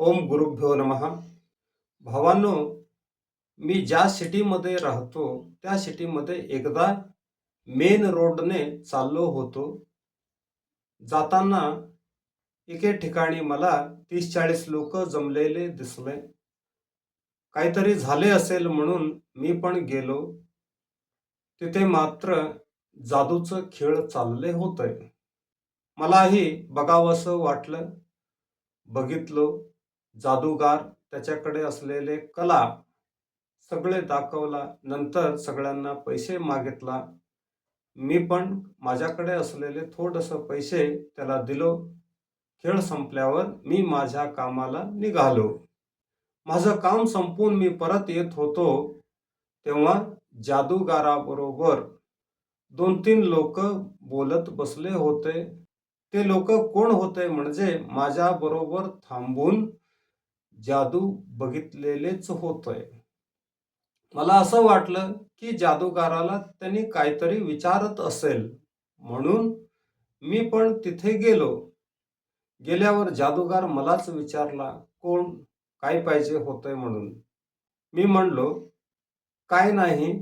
ओम गुरुभ्यो नम. भावांनो मी ज्या सिटीमध्ये राहतो त्या सिटीमध्ये एकदा मेन रोडने चाललो होतो. जाताना एके ठिकाणी मला तीस चाळीस लोक जमलेले दिसले. काहीतरी झाले असेल म्हणून मी पण गेलो. तिथे मात्र जादूचं खेळ चालले होते. मलाही बघावंसं वाटलं. बघितलो. जादूगार त्याच्याकडे असलेले कला सगळे दाखवला नंतर सगळ्यांना पैसे मागितला. मी पण माझ्याकडे असलेले थोडंसं पैसे त्याला दिलो. खेळ संपल्यावर मी माझ्या कामाला निघालो. माझं काम संपून मी परत येत होतो. तेव्हा जादूगाराबरोबर दोन तीन लोक बोलत बसले होते. ते लोक कोण होते म्हणजे माझ्याबरोबर थांबून जादू बघितलेलेच होतंय. मला असं वाटलं की जादूगाराला त्यांनी काहीतरी विचारत असेल. म्हणून मी पण तिथे गेलो. गेल्यावर जादूगार मलाच विचारला कोण? काय पाहिजे होतंय म्हणून? मी म्हणलो काय नाही.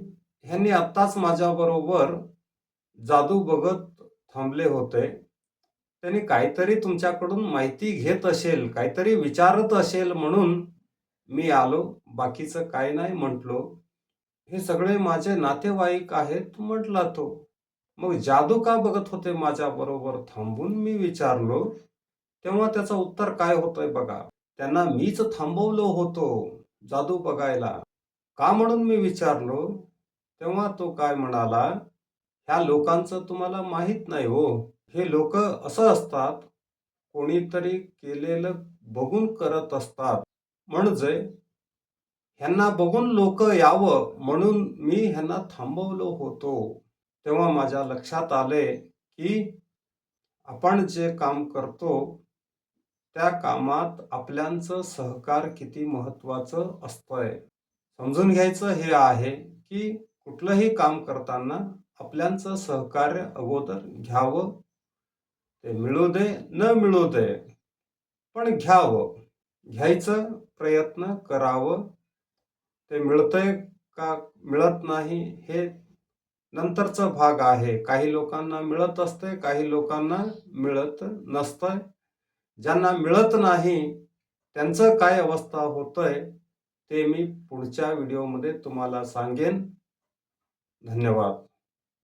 ह्यांनी आत्ताच माझ्याबरोबर जादू बघत थांबले होते. त्यांनी काहीतरी तुमच्याकडून माहिती घेत असेल काहीतरी विचारत असेल म्हणून मी आलो. बाकीचं काय नाही म्हटलो. हे सगळे माझे नातेवाईक आहेत म्हटला तो. मग जादू का बघत होते माझ्या बरोबर? थांबून मी विचारलो. तेव्हा त्याचं उत्तर काय होतंय बघा? त्यांना मीच थांबवलो होतो जादू बघायला. का म्हणून मी विचारलो? तेव्हा तो काय म्हणाला? ह्या लोकांचं तुम्हाला माहीत नाही हो. हे लोक असं असतात कोणीतरी केलेलं बघून करत असतात. म्हणजे ह्यांना बघून लोक यावं म्हणून मी ह्यांना थांबवलो होतो. तेव्हा माझ्या लक्षात आले की आपण जे काम करतो त्या कामात आपल्यांचं सहकार किती महत्वाचं असतंय. समजून घ्यायचं हे आहे की कुठलंही काम करताना आपल्यांचं सहकार्य अगोदर घ्यावं ते मिळू दे न मिळू दे पण घ्यावं. घ्यायचं प्रयत्न करावं. ते मिळतंय का मिळत नाही हे नंतरचा भाग आहे. काही लोकांना मिळत असते काही लोकांना मिळत नसतंय. ज्यांना मिळत नाही त्यांचं काय अवस्था होतंय ते मी पुढच्या व्हिडिओमध्ये तुम्हाला सांगेन. धन्यवाद.